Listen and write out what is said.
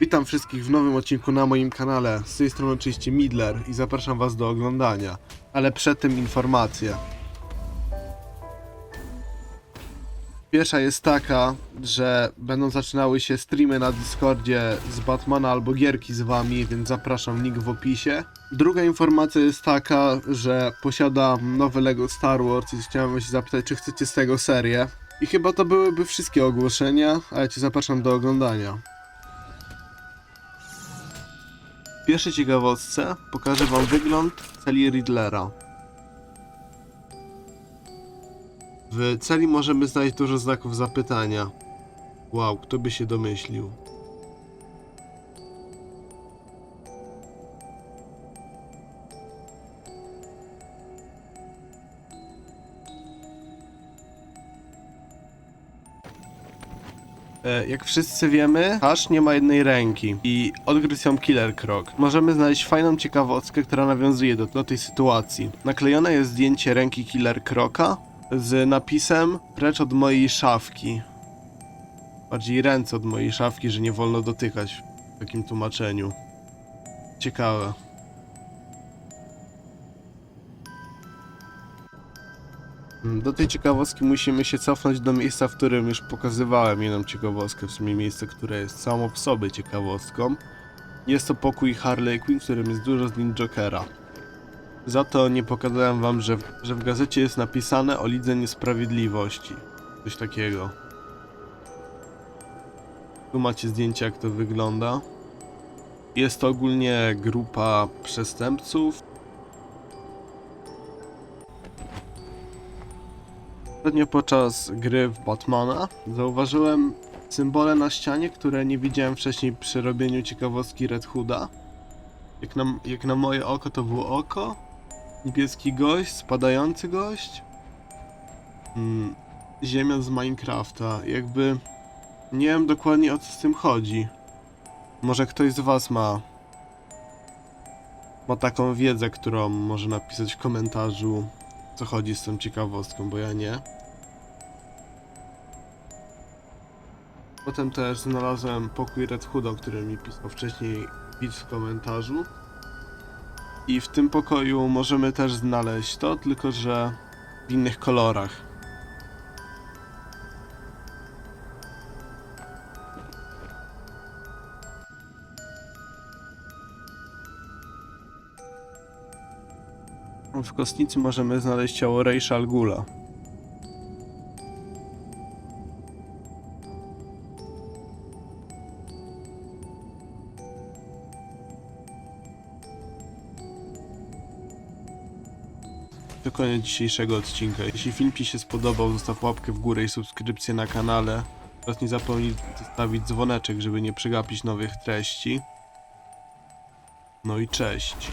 Witam wszystkich w nowym odcinku na moim kanale. Z tej strony oczywiście Midler i zapraszam was do oglądania. Ale przed tym informacje. Pierwsza jest taka, że będą zaczynały się streamy na Discordzie z Batmana albo gierki z wami, więc zapraszam link w opisie. Druga informacja jest taka, że posiadam nowe Lego Star Wars i chciałem się zapytać, czy chcecie z tego serię. I chyba to byłyby wszystkie ogłoszenia, a ja cię zapraszam do oglądania. Pierwszej ciekawostce pokażę wam wygląd celi Riddlera. W celi możemy znaleźć dużo znaków zapytania. Wow, kto by się domyślił? E, Jak wszyscy wiemy, Ash nie ma jednej ręki i odgryzł ją Killer Croc. Możemy znaleźć fajną ciekawostkę, która nawiązuje do, do tej sytuacji. Naklejone jest zdjęcie ręki Killer Croca z napisem precz od mojej szafki. Bardziej ręce od mojej szafki, że nie wolno dotykać w takim tłumaczeniu. Ciekawe. Do tej ciekawostki musimy się cofnąć do miejsca, w którym już pokazywałem jedną ciekawostkę, w sumie miejsce, które jest samo w sobie ciekawostką. Jest to pokój Harley Quinn, w którym jest dużo zdjęć Jokera. Za to nie pokazałem wam, że, że w gazecie jest napisane o Lidze Niesprawiedliwości. Coś takiego. Tu macie zdjęcie jak to wygląda. Jest to ogólnie grupa przestępców, Ostatnio podczas gry w Batmana zauważyłem symbole na ścianie, które nie widziałem wcześniej przy robieniu ciekawostki Red Hooda. Jak na, jak na moje oko to było oko, niebieski gość, spadający gość, mm, ziemia z Minecrafta. Jakby nie wiem dokładnie o co z tym chodzi. Może ktoś z was ma ma taką wiedzę, którą może napisać w komentarzu co chodzi z tą ciekawostką, bo ja nie. Potem też znalazłem pokój Red Hooda, o którym mi pisał wcześniej widz w komentarzu. I w tym pokoju możemy też znaleźć to, tylko że w innych kolorach. W kostnicy możemy znaleźć ciało Rejsza Al To koniec dzisiejszego odcinka. Jeśli film Ci się spodobał, zostaw łapkę w górę i subskrypcję na kanale. Oraz nie zapomnij zostawić dzwoneczek, żeby nie przegapić nowych treści. No i cześć.